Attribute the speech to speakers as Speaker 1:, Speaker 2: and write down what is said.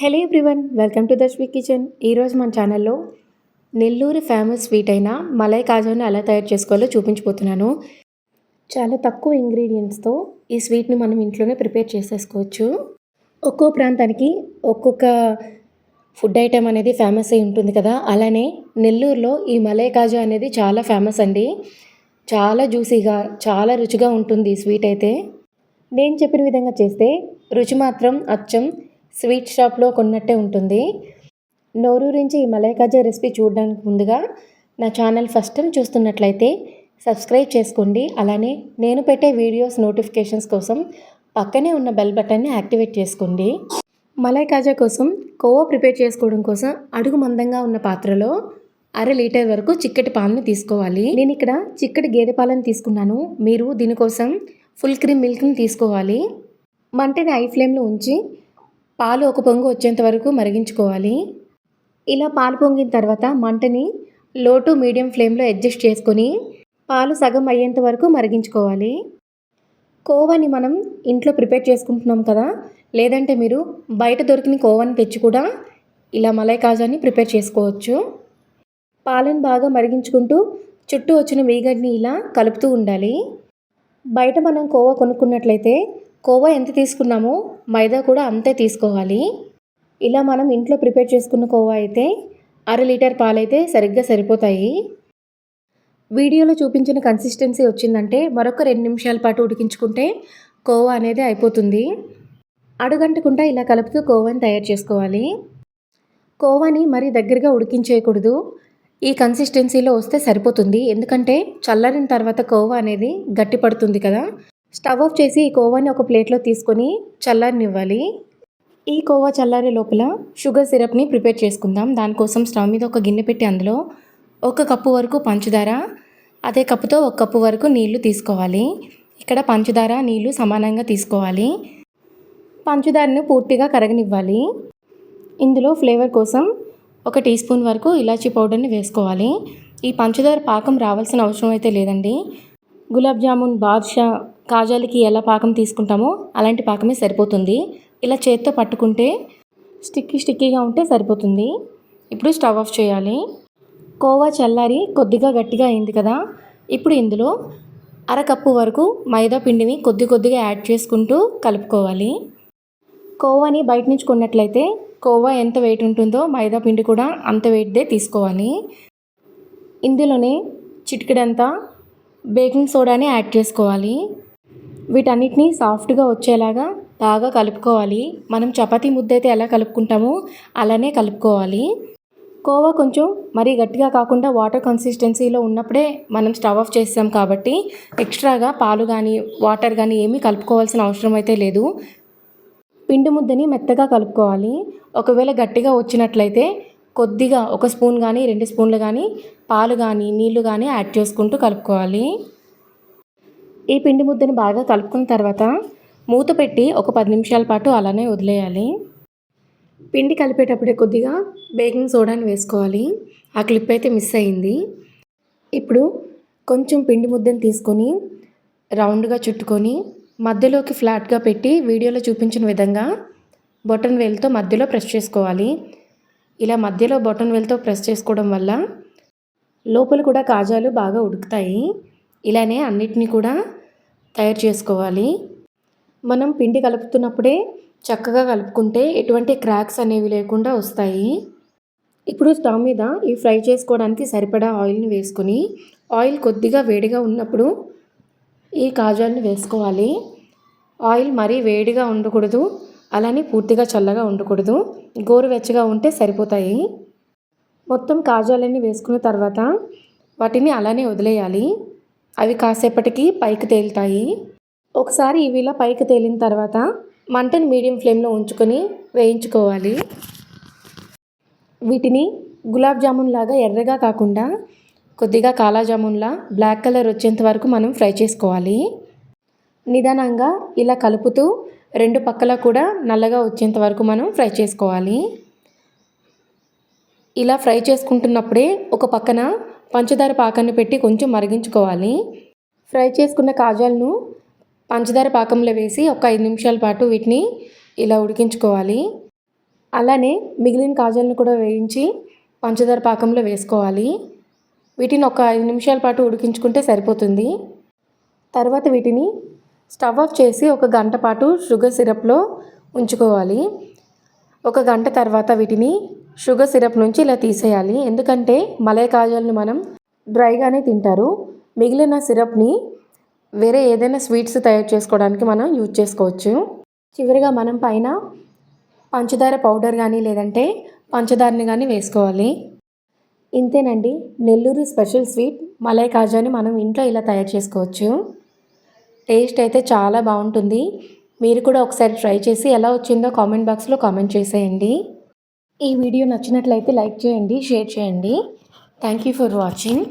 Speaker 1: Hello everyone welcome to Dashvi kitchen. ఈరోజు మన ఛానల్లో నెల్లూరు ఫేమస్ స్వీట్ అయిన మలై కాజాను ఎలా తయారు చేసుకోవాలో చూపించబోతున్నాను. చాలా తక్కువ ఇంగ్రీడియంట్స్తో ఈ స్వీట్ని మనం ఇంట్లోనే ప్రిపేర్ చేసేసుకోవచ్చు. ఒక్కో ప్రాంతానికి ఒక్కొక్క ఫుడ్ ఐటెం అనేది ఫేమస్ అయి ఉంటుంది కదా. అలానే నెల్లూరులో ఈ మలై కాజా అనేది చాలా ఫేమస్ అండి. చాలా జ్యూసీగా చాలా రుచిగా ఉంటుంది ఈ స్వీట్ అయితే. నేను చెప్పిన విధంగా చేస్తే రుచి మాత్రం అచ్చం స్వీట్ షాప్లో కొన్నట్టే ఉంటుంది. నోరూరించి ఈ మలై కాజా రెసిపీ చూడడానికి ముందుగా నా ఛానల్ ఫస్ట్ టైం చూస్తున్నట్లయితే సబ్స్క్రైబ్ చేసుకోండి. అలానే నేను పెట్టే వీడియోస్ నోటిఫికేషన్స్ కోసం పక్కనే ఉన్న బెల్ బటన్ని యాక్టివేట్ చేసుకోండి. మలై కాజా కోసం కోవా ప్రిపేర్ చేసుకోవడం కోసం అడుగు మందంగా ఉన్న పాత్రలో అర లీటర్ వరకు చిక్కటి పాలను తీసుకోవాలి. నేను ఇక్కడ చిక్కటి గేదె పాలను తీసుకున్నాను. మీరు దీనికోసం ఫుల్ క్రీమ్ మిల్క్ని తీసుకోవాలి. మంటని ఐ ఫ్లేమ్లో ఉంచి పాలు ఒక పొంగు వచ్చేంత వరకు మరిగించుకోవాలి. ఇలా పాలు పొంగిన తర్వాత మంటని లో టు మీడియం ఫ్లేమ్లో అడ్జస్ట్ చేసుకొని పాలు సగం అయ్యేంత వరకు మరిగించుకోవాలి. కోవాని మనం ఇంట్లో ప్రిపేర్ చేసుకుంటున్నాం కదా లేదంటే మీరు బయట దొరికిన కోవాని తెచ్చి కూడా ఇలా మలై కాజాని ప్రిపేర్ చేసుకోవచ్చు. పాలను బాగా మరిగించుకుంటూ చుట్టూ వచ్చిన మీగడ్ని ఇలా కలుపుతూ ఉండాలి. బయట మనం కోవా కొనుక్కున్నట్లయితే కోవా ఎంత తీసుకున్నామో మైదా కూడా అంతే తీసుకోవాలి. ఇలా మనం ఇంట్లో ప్రిపేర్ చేసుకున్న కోవా అయితే అర లీటర్ పాలైతే సరిగ్గా సరిపోతాయి. వీడియోలో చూపించిన కన్సిస్టెన్సీ వచ్చిందంటే మరొక రెండు నిమిషాల పాటు ఉడికించుకుంటే కోవా అనేది అయిపోతుంది. అడుగంటకుండా ఇలా కలుపుతూ కోవాని తయారు చేసుకోవాలి. కోవాని మరీ దగ్గరగా ఉడికించేయకూడదు. ఈ కన్సిస్టెన్సీలో వస్తే సరిపోతుంది. ఎందుకంటే చల్లారిన తర్వాత కోవా అనేది గట్టి పడుతుంది కదా. స్టవ్ ఆఫ్ చేసి ఈ కోవాని ఒక ప్లేట్లో తీసుకొని చల్లారనివ్వాలి. ఈ కోవా చల్లారే లోపల షుగర్ సిరప్ని ప్రిపేర్ చేసుకుందాం. దానికోసం స్టవ్ మీద ఒక గిన్నె పెట్టి అందులో ఒక కప్పు వరకు పంచదార అదే కప్పుతో ఒక కప్పు వరకు నీళ్ళు తీసుకోవాలి. ఇక్కడ పంచదార నీళ్ళు సమానంగా తీసుకోవాలి. పంచదారను పూర్తిగా కరగనివ్వాలి. ఇందులో ఫ్లేవర్ కోసం ఒక టీ స్పూన్ వరకు ఇలాచీ పౌడర్ని వేసుకోవాలి. ఈ పంచదార పాకం రావాల్సిన అవసరం అయితే లేదండి. గులాబ్ జామున్ బాద్షా కాజాలకి ఎలా పాకం తీసుకుంటామో అలాంటి పాకమే సరిపోతుంది. ఇలా చేత్తో పట్టుకుంటే స్టిక్కీ స్టిక్కీగా ఉంటే సరిపోతుంది. ఇప్పుడు స్టవ్ ఆఫ్ చేయాలి. కోవా చల్లారి కొద్దిగా గట్టిగా అయింది కదా ఇప్పుడు ఇందులో అరకప్పు వరకు మైదా పిండిని కొద్ది కొద్దిగా యాడ్ చేసుకుంటూ కలుపుకోవాలి. కోవాని బయట నుంచి కొన్నట్లయితే కోవా ఎంత వెయిట్ ఉంటుందో మైదా పిండి కూడా అంత వెయిట్దే తీసుకోవాలి. ఇందులోనే చిటికెడంతా బేకింగ్ సోడాని యాడ్ చేసుకోవాలి. వీటన్నిటిని సాఫ్ట్గా వచ్చేలాగా బాగా కలుపుకోవాలి. మనం చపాతీ ముద్ద అయితే ఎలా కలుపుకుంటామో అలానే కలుపుకోవాలి. కోవా కొంచెం మరీ గట్టిగా కాకుండా వాటర్ కన్సిస్టెన్సీలో ఉన్నప్పుడే మనం స్టవ్ ఆఫ్ చేసాం కాబట్టి ఎక్స్ట్రాగా పాలు కానీ వాటర్ కానీ ఏమీ కలుపుకోవాల్సిన అవసరం అయితే లేదు. పిండి ముద్దని మెత్తగా కలుపుకోవాలి. ఒకవేళ గట్టిగా వచ్చినట్లయితే కొద్దిగా ఒక స్పూన్ కానీ రెండు స్పూన్లు కానీ పాలు కానీ నీళ్ళు కానీ యాడ్ చేసుకుంటూ కలుపుకోవాలి. ఈ పిండి ముద్దని బాగా కలుపుకున్న తర్వాత మూత పెట్టి ఒక పది నిమిషాల పాటు అలానే వదిలేయాలి. పిండి కలిపేటప్పుడే కొద్దిగా బేకింగ్ సోడాని వేసుకోవాలి. ఆ క్లిప్ అయితే మిస్ అయింది. ఇప్పుడు కొంచెం పిండి ముద్దని తీసుకొని రౌండ్గా చుట్టుకొని మధ్యలోకి ఫ్లాట్గా పెట్టి వీడియోలో చూపించిన విధంగా బొటన్ వేలుతో మధ్యలో ప్రెస్ చేసుకోవాలి. ఇలా మధ్యలో బొటన్ వేలుతో ప్రెస్ చేసుకోవడం వల్ల లోపల కూడా కాజాలు బాగా ఉడుకుతాయి. ఇలానే అన్నిటినీ కూడా తయారు చేసుకోవాలి. మనం పిండి కలుపుతున్నప్పుడే చక్కగా కలుపుకుంటే ఎటువంటి క్రాక్స్ అనేవి లేకుండా వస్తాయి. ఇప్పుడు స్టవ్ మీద ఈ ఫ్రై చేసుకోవడానికి సరిపడా ఆయిల్ని వేసుకొని ఆయిల్ కొద్దిగా వేడిగా ఉన్నప్పుడు ఈ కాజాల్ని వేసుకోవాలి. ఆయిల్ మరీ వేడిగా ఉండకూడదు అలానే పూర్తిగా చల్లగా ఉండకూడదు. గోరువెచ్చగా ఉంటే సరిపోతాయి. మొత్తం కాజాలన్నీ వేసుకున్న తర్వాత వాటిని అలానే వదిలేయాలి. అవి కాసేపటికి పైకి తేలుతాయి. ఒకసారి ఇవి ఇలా పైకి తేలిన తర్వాత మంటను మీడియం ఫ్లేమ్లో ఉంచుకొని వేయించుకోవాలి. వీటిని గులాబ్ జామున్ లాగా ఎర్రగా కాకుండా కొద్దిగా కాలా జామున్లా బ్లాక్ కలర్ వచ్చేంత వరకు మనం ఫ్రై చేసుకోవాలి. నిదానంగా ఇలా కలుపుతూ రెండు పక్కల కూడా నల్లగా వచ్చేంత వరకు మనం ఫ్రై చేసుకోవాలి. ఇలా ఫ్రై చేసుకుంటున్నప్పుడే ఒక పక్కన పంచదార పాకాన్ని పెట్టి కొంచెం మరిగించుకోవాలి. ఫ్రై చేసుకున్న కాజాలను పంచదార పాకంలో వేసి ఒక ఐదు నిమిషాల పాటు వీటిని ఇలా ఉడికించుకోవాలి. అలానే మిగిలిన కాజాలను కూడా వేయించి పంచదార పాకంలో వేసుకోవాలి. వీటిని ఒక ఐదు నిమిషాల పాటు ఉడికించుకుంటే సరిపోతుంది. తర్వాత వీటిని స్టవ్ ఆఫ్ చేసి ఒక గంట పాటు షుగర్ సిరప్లో ఉంచుకోవాలి. ఒక గంట తర్వాత వీటిని షుగర్ సిరప్ నుంచి ఇలా తీసేయాలి. ఎందుకంటే మలై కాజల్ని మనం డ్రైగానే తింటారు. మిగిలిన సిరప్ని వేరే ఏదైనా స్వీట్స్ తయారు చేసుకోవడానికి మనం యూజ్ చేసుకోవచ్చు. చివరిగా మనం పైన పంచదార పౌడర్ కానీ లేదంటే పంచదారని కానీ వేసుకోవాలి. ఇంతేనండి. నెల్లూరు స్పెషల్ స్వీట్ మలై కాజాని మనం ఇంట్లో ఇలా తయారు చేసుకోవచ్చు. టేస్ట్ అయితే చాలా బాగుంటుంది. మీరు కూడా ఒకసారి ట్రై చేసి ఎలా వచ్చిందో కామెంట్ బాక్స్లో కామెంట్ చేసేయండి. ఈ వీడియో నచ్చినట్లయితే లైక్ చేయండి షేర్ చేయండి. Thank you for watching